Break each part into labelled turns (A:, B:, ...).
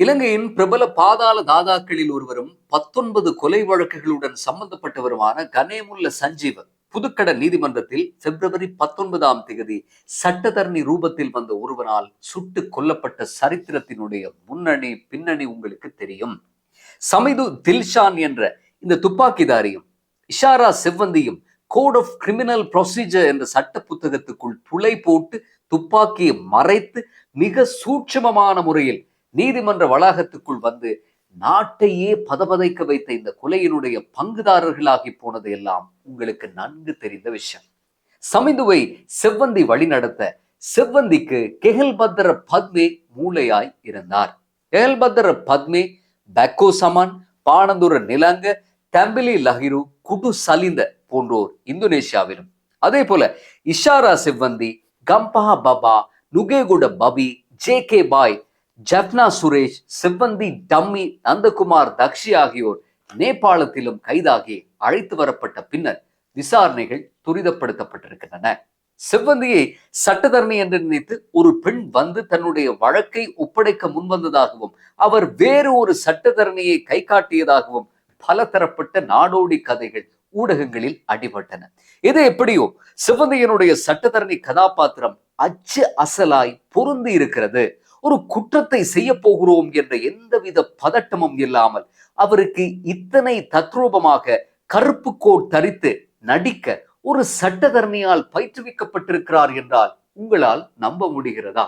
A: இலங்கையின் பிரபல பாதாள தாதாக்களில் ஒருவரும் பத்தொன்பது கொலை வழக்குகளுடன் சம்பந்தப்பட்டவருமான கனேமுல்ல சஞ்சீவ புதுக்கட நீதிமன்றத்தில் பிப்ரவரி பத்தொன்பதாம் தேதி சட்டத்தரணி ரூபத்தில் வந்த ஒருவனால் சுட்டு கொல்லப்பட்ட சரித்திரத்தினுடைய முன்னணி பின்னணி உங்களுக்கு தெரியும். சமிது தில்ஷான் என்ற இந்த துப்பாக்கிதாரியும் இஷாரா செவ்வந்தியும் கோட் ஆஃப் கிரிமினல் ப்ரொசீஜர் என்ற சட்ட புத்தகத்துக்குள் துளை போட்டு துப்பாக்கியை மறைத்து மிக சூட்சமமான முறையில் நீதிமன்ற வளாகத்துக்குள் வந்து நாட்டையே பதபதைக்க வைத்த இந்த கொலையினுடைய பங்குதாரர்களாகி போனது எல்லாம் உங்களுக்கு நன்கு தெரிந்த விஷயம். சமிந்துவை செவ்வந்தி வழிநடத்த செவ்வந்திக்கு கெஹல்பத்ர பத்மே மூளையாய் இருந்தார். கெஹல்பத்ர பத்மே பெக்கோ சமான் பானந்துர நிலங்க தம்பிலி லஹிரு குடு சலிந்த போன்றோர் இந்தோனேஷியாவிலும். அதே போல Ishara Sevvandi Kamba Baba Nugegoda Babi J K Bhai Jaffna Suresh Sewwandi dummy Nandakumar Thakshi ஆகியோர் நேபாளத்திலும் கைதாகி அழைத்து வரப்பட்ட பின்னர் விசாரணைகள் துரிதப்படுத்தப்பட்டிருக்கின்றன. செவ்வந்தியை சட்டத்தரணி என்று நினைத்து ஒரு பெண் வந்து தன்னுடைய வழக்கை ஒப்படைக்க முன்வந்ததாகவும் அவர் வேறு ஒரு சட்டத்தரணியை கை காட்டியதாகவும் பலதரப்பட்ட நாடோடி கதைகள் ஊடகங்களில் அடிபட்டன. இது எப்படியோ சிவந்தையனுடைய சட்டத்தரணி கதாபாத்திரம் அச்சு அசலாய் பொருந்தி இருக்கிறது ஒரு குற்றத்தை செய்ய போகிறோம் என்ற எந்தவித பதட்டமும் இல்லாமல் அவருக்கு இத்தனை தத்ரூபமாக கருப்பு கோட் தரித்து நடிக்க ஒரு சட்டத்தரணியால் பயிற்றுவிக்கப்பட்டிருக்கிறார் என்றால் உங்களால் நம்ப முடிகிறதா?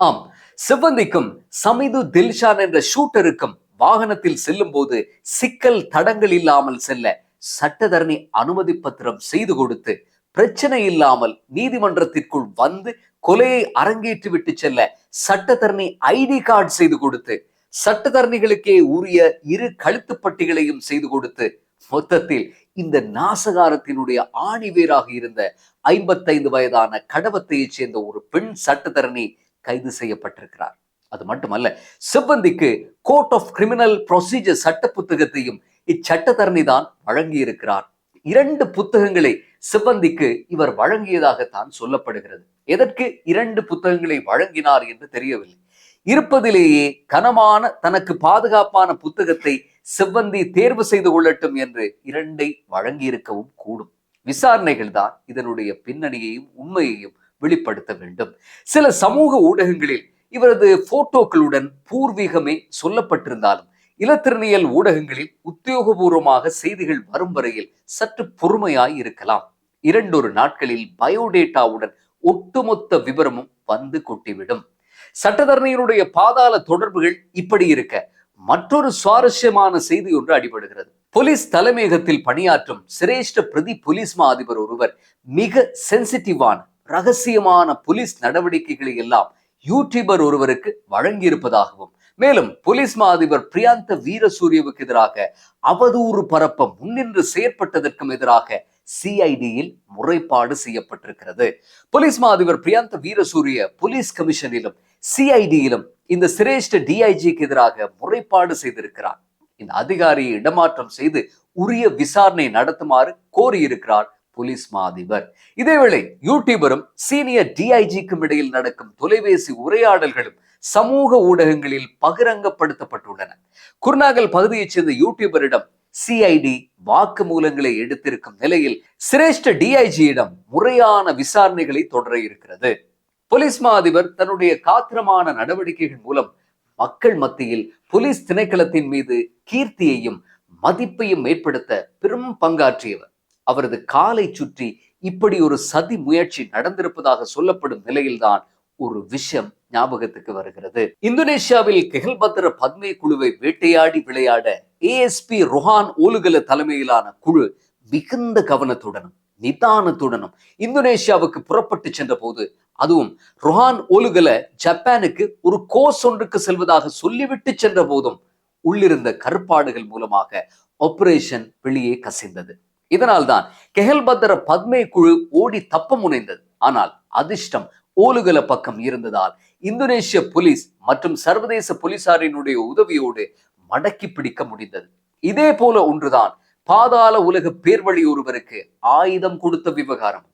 A: ஆம். சிவந்திக்கும் சமிது தில்ஷான் என்ற ஷூட்டருக்கும் வாகனத்தில் செல்லும் போது சிக்கல் தடங்கள் இல்லாமல் செல்ல சட்டத்தரணி அனுமதி பத்திரம் செய்து கொடுத்து பிரச்சனை இல்லாமல் நீதிமன்றத்திற்குள் வந்து கொலையை அரங்கேற்றி விட்டு செல்ல சட்டத்தரணி ஐடி கார்டு செய்து கொடுத்து சட்டத்தரணிகளுக்கே உரிய இரு கழுத்துப்பட்டிகளையும் செய்து கொடுத்து மொத்தத்தில் இந்த நாசகாரத்தினுடைய ஆணிவேராக இருந்த ஐம்பத்தைந்து வயதான கடவத்தையைச் சேர்ந்த ஒரு பெண் சட்டத்தரணி கைது செய்யப்பட்டிருக்கிறார். அது மட்டுமல்ல சிப்பந்திக்கு கோர்ட் ஆஃப் கிரிமினல் ப்ரொசீஜர் சட்ட புத்தகத்தையும் இச்சட்டத்தரணி தான் வழங்கியிருக்கிறார். இரண்டு புத்தகங்களை சிப்பந்திக்கு இவர் வழங்கியதாகத்தான் சொல்லப்படுகிறது. எதற்கு இரண்டு புத்தகங்களை வழங்கினார் என்று தெரியவில்லை. இருப்பதிலேயே கனமான தனக்கு பாதுகாப்பான புத்தகத்தை செவ்வந்தி தேர்வு செய்து கொள்ளட்டும் என்று இரண்டை வழங்கியிருக்கவும் கூடும். விசாரணைகள் தான் இதனுடைய பின்னணியையும் உண்மையையும் வெளிப்படுத்த வேண்டும். சில சமூக ஊடகங்களில் இவரது போட்டோக்களுடன் பூர்வீகமே சொல்லப்பட்டிருந்தாலும் இலத்திரனியல் ஊடகங்களில் உத்தியோகபூர்வமாக செய்திகள் வரும் வரையில் சற்று பொறுமையாய் இருக்கலாம். இரண்டொரு நாட்களில் பயோடேட்டாவுடன் ஒட்டுமொத்த விவரமும் வந்து கொட்டிவிடும். சட்டத்தரணியினுடைய பாதாள தொடர்புகள் இப்படி இருக்க மற்றொரு சுவாரஸ்யமான செய்தி ஒன்று அடிபடுகிறது. போலீஸ் தலைமையகத்தில் பணியாற்றும் சிரேஷ்ட பிரதி போலீஸ் மா அதிபர் ஒருவர் மிக சென்சிட்டிவான ரகசியமான போலீஸ் நடவடிக்கைகளை எல்லாம் யூடியூபர் ஒருவருக்கு வழங்கியிருப்பதாகவும் மேலும் போலீஸ் மா அதிபர் பிரியாந்த வீரசூரியவுக்கு எதிராக அவதூறு பரப்ப முன்னின்று செயற்பட்டதற்கும் எதிராக சிஐடியில் முறைப்பாடு செய்யப்பட்டிருக்கிறது. போலீஸ் மா அதிபர் பிரியாந்த வீரசூரிய போலீஸ் கமிஷனிலும் சிஐடியிலும் இந்த சிரேஷ்ட டிஐஜிக்கு எதிராக முறைப்பாடு செய்திருக்கிறார். இந்த அதிகாரியை இடமாற்றம் செய்து உரிய விசாரணை நடத்துமாறு கோரியிருக்கிறார் போலீஸ் மாதிபர். இதேவேளை யூடியூபரும் சீனியர் டிஐஜிக்கும் இடையில் நடக்கும் தொலைபேசி உரையாடல்களும் சமூக ஊடகங்களில் பகிரங்கப்படுத்தப்பட்டுள்ளன. குர்நாகல் பகுதியைச் சேர்ந்த யூடியூபரிடம் சிஐடி வாக்கு மூலங்களை எடுத்திருக்கும் நிலையில் சிரேஷ்ட டிஐஜியிடம் முறையான விசாரணைகளை தொடர இருக்கிறது. போலீஸ் மா அதிபர் தன்னுடைய காத்திரமான நடவடிக்கைகள் மூலம் மக்கள் மத்தியில் போலீஸ் திணைக்களத்தின் மீது கீர்த்தியையும் மதிப்பையும் ஏற்படுத்த பெரும் பங்காற்றியவர். அவரது காலை சுற்றி இப்படி ஒரு சதி முயற்சி நடந்திருப்பதாக சொல்லப்படும் நிலையில்தான் ஒரு விஷயம் ஞாபகத்துக்கு வருகிறது. இந்தோனேஷியாவில் கெஹல்பத்ர பத்மை குழுவை வேட்டையாடி விளையாட ஏஎஸ்பி ருஹான் ஓலுகல தலைமையிலான குழு மிகுந்த கவனத்துடனும் நிதானத்துடனும் இந்தோனேஷியாவுக்கு புறப்பட்டு சென்ற போது அதுவும் ருஹான் ஓலுகல ஜப்பானுக்கு ஒரு கோர்ஸ் ஒன்றுக்கு செல்வதாக சொல்லிவிட்டு சென்ற போதும் உள்ளிருந்த கருப்பாடுகள் மூலமாக ஆபரேஷன் வெளியே கசிந்தது. இதனால்தான் கெஹல்பத்ர பத்மே குழு ஓடி தப்ப முனைந்தது. ஆனால் அதிர்ஷ்டம் ஓலுகல பக்கம் இருந்ததால் இந்தோனேஷிய போலீஸ் மற்றும் சர்வதேச போலீசாரினுடைய உதவியோடு மடக்கி பிடிக்க முடிந்தது. இதே போல ஒன்றுதான் பாதாள உலக பேர்வழி ஒருவருக்கு ஆயுதம் கொடுத்த விவகாரம்.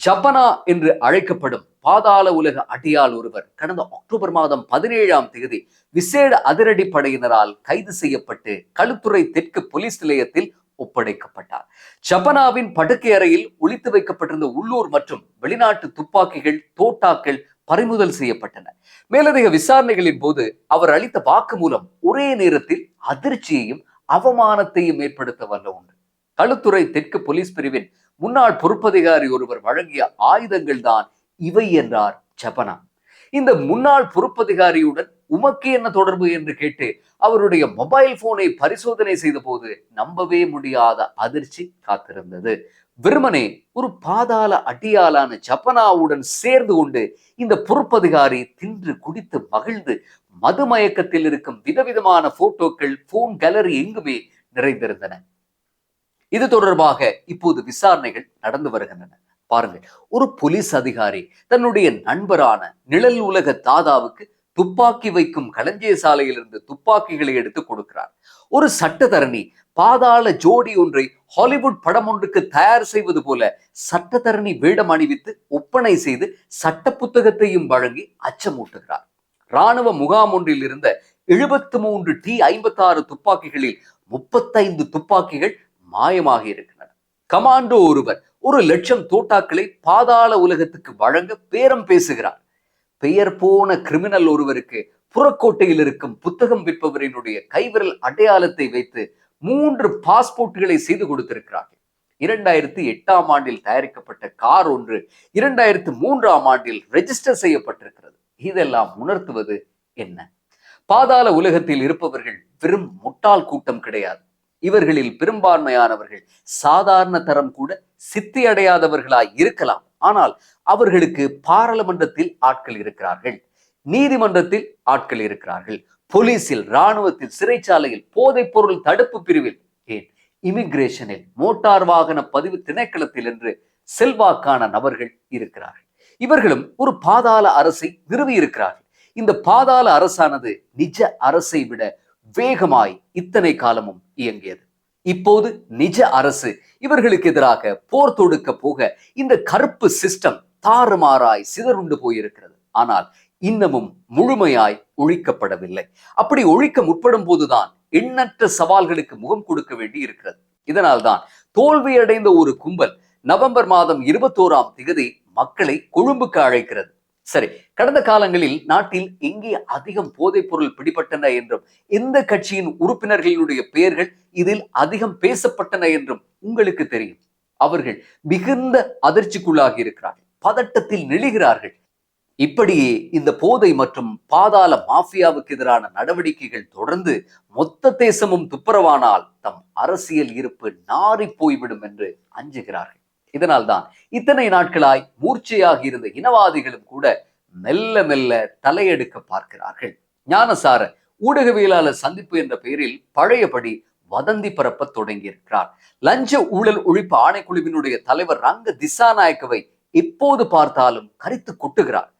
A: ஜப்பனா என்று அழைக்கப்படும் பாதாள உலக அடியால் ஒருவர் கடந்த அக்டோபர் மாதம் பதினேழாம் தேதி விசேட அதிரடி படையினரால் கைது செய்யப்பட்டு களுத்துறை தெற்கு போலீஸ் நிலையத்தில் ஒப்படைக்கப்பட்டார். ஜப்பனாவின் படுக்கை அறையில் ஒழித்து வைக்கப்பட்டிருந்த உள்ளூர் மற்றும் வெளிநாட்டு துப்பாக்கிகள் தோட்டாக்கள் பறிமுதல் செய்யப்பட்டன. மேலதிக விசாரணைகளின் போது அவர் அளித்த வாக்குமூலம் ஒரே நேரத்தில் அதிர்ச்சியையும் அவமானத்தையும் ஏற்படுத்த வல்ல உண்டு. களுத்துறை தெற்கு போலீஸ் பிரிவின் முன்னாள் பொறுப்பதிகாரி ஒருவர் வழங்கிய ஆயுதங்கள் தான் இவை என்றார் ஜபனா இந்த முன்னாள் பொறுப்பதிகாரியுடன் உமக்கு என்ன தொடர்பு என்று கேட்டு அவருடைய மொபைல் போனை பரிசோதனை செய்த போது நம்பவே முடியாத அதிர்ச்சி காத்திருந்தது. வெறுமனே ஒரு பாதாள அடியாளான ஜப்பனாவுடன் சேர்ந்து கொண்டு இந்த பொறுப்பதிகாரி தின்று குடித்து மகிழ்ந்து மதுமயக்கத்தில் இருக்கும் விதவிதமான போட்டோக்கள் போன் கேலரி எங்குமே நிறைந்திருந்தன. இது தொடர்பாக இப்போது விசாரணைகள் நடந்து வருகின்றன. பாருங்கள் ஒரு போலீஸ் அதிகாரி தன்னுடைய நண்பரான நிழல் உலக தாதாவுக்கு துப்பாக்கி வைக்கும் களஞ்சிய சாலையிலிருந்து துப்பாக்கிகளை எடுத்து கொடுக்கிறார். ஒரு சட்டத்தரணி பாதாள ஜோடி ஒன்றை ஹாலிவுட் படம் ஒன்றுக்கு தயார் செய்வது போல சட்டத்தரணி வேடம் அணிவித்து ஒப்பனை செய்து சட்ட புத்தகத்தையும் வழங்கி அச்சமூட்டுகிறார். ராணுவ முகாம் ஒன்றில் இருந்த எழுபத்து மூன்று டி ஐம்பத்தி ஆறு துப்பாக்கிகளில் முப்பத்தைந்து துப்பாக்கிகள் மாயமாக இருக்கின்றன. கமாண்டோ ஒருவர் ஒரு லட்சம் தோட்டாக்களை பாதாள உலகத்துக்கு வழங்க பேரம் பேசுகிறார். பெயர் போன கிரிமினல் ஒருவருக்கு புறக்கோட்டையில் இருக்கும் புத்தகம் விற்பவரினுடைய கைவிரல் அடையாளத்தை வைத்து மூன்று பாஸ்போர்ட்டுகளை செய்து கொடுத்திருக்கிறார்கள். இரண்டாயிரத்தி எட்டாம் ஆண்டில் தயாரிக்கப்பட்ட கார் ஒன்று இரண்டாயிரத்து மூன்றாம் ஆண்டில் ரெஜிஸ்டர் செய்யப்பட்டிருக்கிறது. இதெல்லாம் உணர்த்துவது என்ன? பாதாள உலகத்தில் இருப்பவர்கள் வெறும் முட்டாள் கூட்டம் கிடையாது. இவர்களில் பெரும்பான்மையானவர்கள் சாதாரண தரம் கூட சித்தி அடையாதவர்களாய் இருக்கலாம். ஆனால் அவர்களுக்கு பாராளுமன்றத்தில் ஆட்கள் இருக்கிறார்கள். நீதிமன்றத்தில் ஆட்கள் இருக்கிறார்கள். போலீசில் ராணுவத்தில் சிறைச்சாலையில் போதைப் பொருள் தடுப்பு பிரிவில். ஏன்? இமிகிரேஷனில் மோட்டார் வாகன பதிவு திணைக்களத்தில் என்று செல்வாக்கான நபர்கள் இருக்கிறார்கள். இவர்களும் ஒரு பாதாள அரசை நிறுவி இருக்கிறார்கள். இந்த பாதாள அரசானது நிஜ அரசை விட வேகமாய் இத்தனை காலமும் இயங்கியது. இப்போது நிஜ அரசு இவர்களுக்கு எதிராக போர் தொடுக்க போக இந்த கருப்பு சிஸ்டம் தாறுமாறாய் சிதறுண்டு போயிருக்கிறது. ஆனால் இன்னமும் முழுமையாய் ஒழிக்கப்படவில்லை. அப்படி ஒழிக்க முற்படும் போதுதான் எண்ணற்ற சவால்களுக்கு முகம் கொடுக்க வேண்டி இருக்கிறது. இதனால்தான் தோல்வியடைந்த ஒரு கும்பல் நவம்பர் மாதம் இருபத்தோராம் திகதி மக்களை கொழும்புக்கு அழைக்கிறது. சரி கடந்த காலங்களில் நாட்டில் எங்கே அதிகம் போதைப் பொருள் பிடிபட்டன என்றும் எந்த கட்சியின் உறுப்பினர்களினுடைய பெயர்கள் இதில் அதிகம் பேசப்பட்டன என்றும் உங்களுக்கு தெரியும். அவர்கள் மிகுந்த அதிர்ச்சிக்குள்ளாகி இருக்கிறார்கள் பதட்டத்தில் நெளிகிறார்கள் இப்படியே இந்த போதை மற்றும் பாதாள மாஃபியாவுக்கு எதிரான நடவடிக்கைகள் தொடர்ந்து மொத்த தேசமும் துப்புரவானால் தம் அரசியல் இருப்பு நாறி போய்விடும் என்று அஞ்சுகிறார்கள். இதனால்தான் இத்தனை நாட்களாய் மூர்ச்சையாக இருந்த இனவாதிகளும் கூட மெல்ல மெல்ல தலையெடுக்க பார்க்கிறார்கள். ஞானசார ஊடகவியலாளர் சந்திப்பு என்ற பெயரில் பழையபடி வதந்தி பரப்ப தொடங்கியிருக்கிறார். லஞ்ச ஊழல் ஒழிப்பு ஆணைக்குழுவினுடைய தலைவர் ரங்க திசாநாயக்கவை எப்போது பார்த்தாலும் கரித்து கொட்டுகிறார்.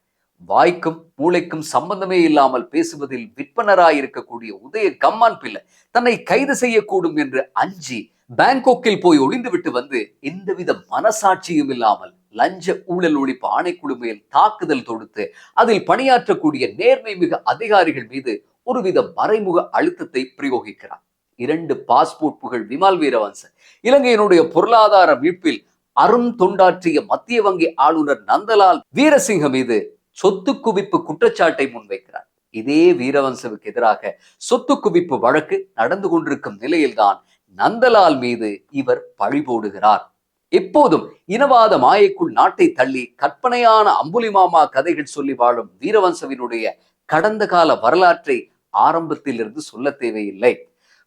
A: வாய்க்கும் மூளைக்கும் சம்பந்தமே இல்லாமல் பேசுவதில் விற்பனராய் இருக்கக்கூடிய உதய கம்மான் பிள்ளை தன்னை கைது செய்யக்கூடும் என்று அஞ்சி பேங்காக்கில் போய் ஒளிந்துவிட்டு வந்து எந்தவித மனசாட்சியும் இல்லாமல் லஞ்ச ஊழல் ஒழிப்பு ஆணைக்குழு மேல் தாக்குதல் தொடுத்து அதில் பணியாற்றக்கூடிய நேர்மை மிக அதிகாரிகள் மீது ஒருவித மறைமுக அழுத்தத்தை பிரயோகிக்கிறார். இரண்டு பாஸ்போர்ட் புகழ் விமால் வீரவன்ச இலங்கையினுடைய பொருளாதார மீட்பில் அரும் தொண்டாற்றிய மத்திய வங்கி ஆளுநர் நந்தலால் வீரசிங்க மீது சொத்து குவிப்பு குற்றச்சாட்டை முன்வைக்கிறார். இதே வீரவன்சவுக்கு எதிராக சொத்து குவிப்பு வழக்கு நடந்து கொண்டிருக்கும் நிலையில்தான் நந்தலால் மீது இவர் பழி போடுகிறார். எப்போதும் இனவாத மாயைக்குள் நாட்டை தள்ளி கற்பனையான அம்புலிமாமா கதைகள் சொல்லி வாழும் வீரவன்சவினுடைய கடந்த கால வரலாற்றை ஆரம்பத்திலிருந்து சொல்ல தேவையில்லை.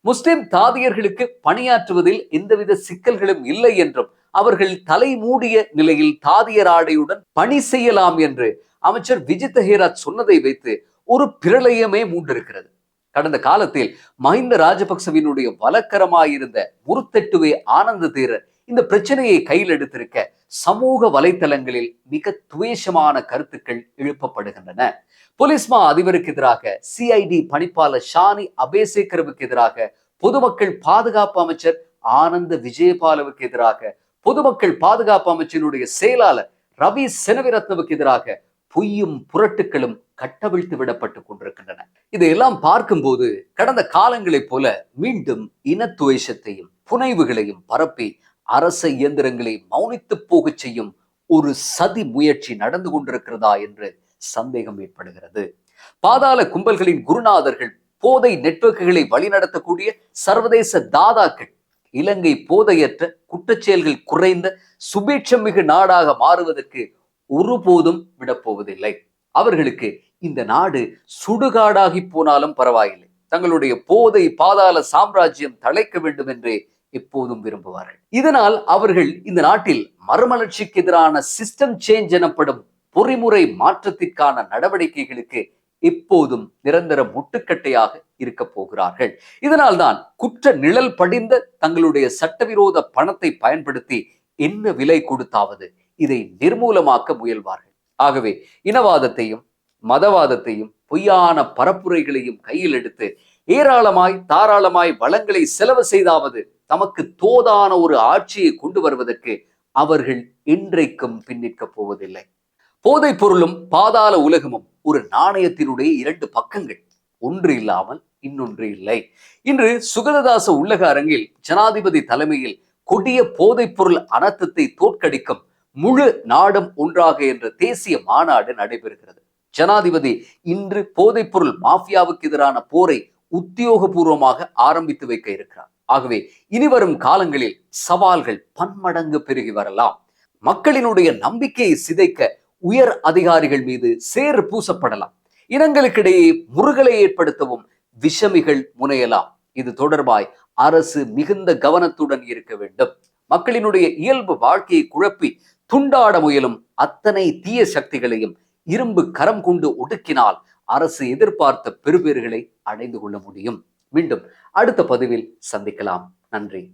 A: முஸ்லிம் தாதியர்களுக்கு பணியாற்றுவதில் எந்தவித சிக்கல்களும் இல்லை என்றும் அவர்கள் தலை மூடிய நிலையில் தாதியர் ஆடையுடன் பணி செய்யலாம் என்று அமைச்சர் விஜித் ஹேராஜ் சொன்னதை வைத்து ஒரு பிரளயமே மூண்டிருக்கிறது. கடந்த காலத்தில் மஹிந்த ராஜபக்சவினுடைய வலக்கரமாயிருந்த முருத்தெட்டுவே ஆனந்த தேரர் இந்த பிரச்சனையை கையில் எடுத்திருக்க சமூக வலைத்தளங்களில் மிக துவேஷமான கருத்துக்கள் எழுப்பப்படுகின்றன. போலீஸ்மா அதிபருக்கு எதிராக சிஐடி பணிப்பாளர் ஷானி அபேசேகரவுக்கு எதிராக பொதுமக்கள் பாதுகாப்பு அமைச்சர் ஆனந்த விஜயபாலவுக்கு எதிராக பொதுமக்கள் பாதுகாப்பு அமைச்சரினுடைய செயலாளர் ரவி செனவிரத்னவுக்கு எதிராக பொய்யும் புரட்டுக்களும் கட்டவிழ்த்து விடப்பட்டுக் கொண்டிருக்கின்றன. இதையெல்லாம் பார்க்கும்போது கடந்த காலங்களைப் போல மீண்டும் இனத்துவேஷத்தையும் புனைவுகளையும் பரப்பி அரச இயந்திரங்களை மௌனித்து போகச் செய்யும் ஒரு சதி முயற்சி நடந்து கொண்டிருக்கிறதா என்று சந்தேகம் ஏற்படுகிறது. பாதாள கும்பல்களின் குருநாதர்கள் போதை நெட்வொர்க்குகளை வழிநடத்தக்கூடிய சர்வதேச தாதாக்கள் இலங்கை போதையற்ற குற்றச்செயல்கள் குறைந்த சுபீட்சம் மிகு நாடாக மாறுவதற்கு ஒருபோதும் விடப்போவதில்லை. அவர்களுக்கு இந்த நாடு சுடுகாடாகி போனாலும் பரவாயில்லை. தங்களுடைய போதை பாதாள சாம்ராஜ்யம் தழைக்க வேண்டும் என்றே எப்போதும் விரும்புவார்கள். இதனால் அவர்கள் இந்த நாட்டில் மறுமலர்ச்சிக்கு எதிரான சிஸ்டம் சேஞ்ச் எனப்படும் பொறிமுறை மாற்றத்திற்கான நடவடிக்கைகளுக்கு எப்போதும் நிரந்தர முட்டுக்கட்டையாக இருக்க போகிறார்கள். இதனால்தான் குற்ற நிழல் படிந்த தங்களுடைய சட்டவிரோத பணத்தை பயன்படுத்தி என்ன விலை கொடுத்தாவது? இதை நிர்மூலமாக்க முயல்வார்கள். ஆகவே இனவாதத்தையும் மதவாதத்தையும் பொய்யான பரப்புரைகளையும் கையில் எடுத்து ஏராளமாய் தாராளமாய் வளங்களை செலவு செய்தாவது தமக்கு தோதான ஒரு ஆட்சியை கொண்டு வருவதற்கு அவர்கள் இன்றைக்கும் பின்னிற்கப் போவதில்லை. போதைப் பொருளும் பாதாள உலகமும் ஒரு நாணயத்தினுடைய இரண்டு பக்கங்கள். ஒன்று இல்லாமல் இன்னொன்று இல்லை. இன்று சுகததாச உள்ளக அரங்கில் ஜனாதிபதி தலைமையில் கொடிய போதைப் பொருள் அனர்த்தத்தை தோற்கடிக்கும் முழு நாடும் ஒன்றாக என்ற தேசிய மாநாடு நடைபெறுகிறது. ஜனாதிபதி இன்று போதைப்பொருள் மாஃபியாவுக்கு எதிரான போரை உத்தியோகபூர்வமாக ஆரம்பித்து வைக்க இருக்கிறார். ஆகவே இனிவரும் காலங்களில் சவால்கள் பன்மடங்கு பெருகி வரலாம். மக்களினுடைய நம்பிக்கையை சிதைக்க உயர் அதிகாரிகள் மீது சேறு பூசப்படலாம். இனங்களுக்கிடையே முருகலை ஏற்படுத்தவும் விஷமிகள் முனையலாம். இது தொடர்பாய் அரசு மிகுந்த கவனத்துடன் இருக்க வேண்டும். மக்களினுடைய இயல்பு வாழ்க்கையை குழப்பி துண்டாட முயலும் அத்தனை தீய சக்திகளையும் இரும்பு கரம் கொண்டு ஒடுக்கினால் அரசு எதிர்பார்த்த பெறுபேறுகளை அடைந்து கொள்ள முடியும். மீண்டும் அடுத்த பதிவில் சந்திக்கலாம். நன்றி.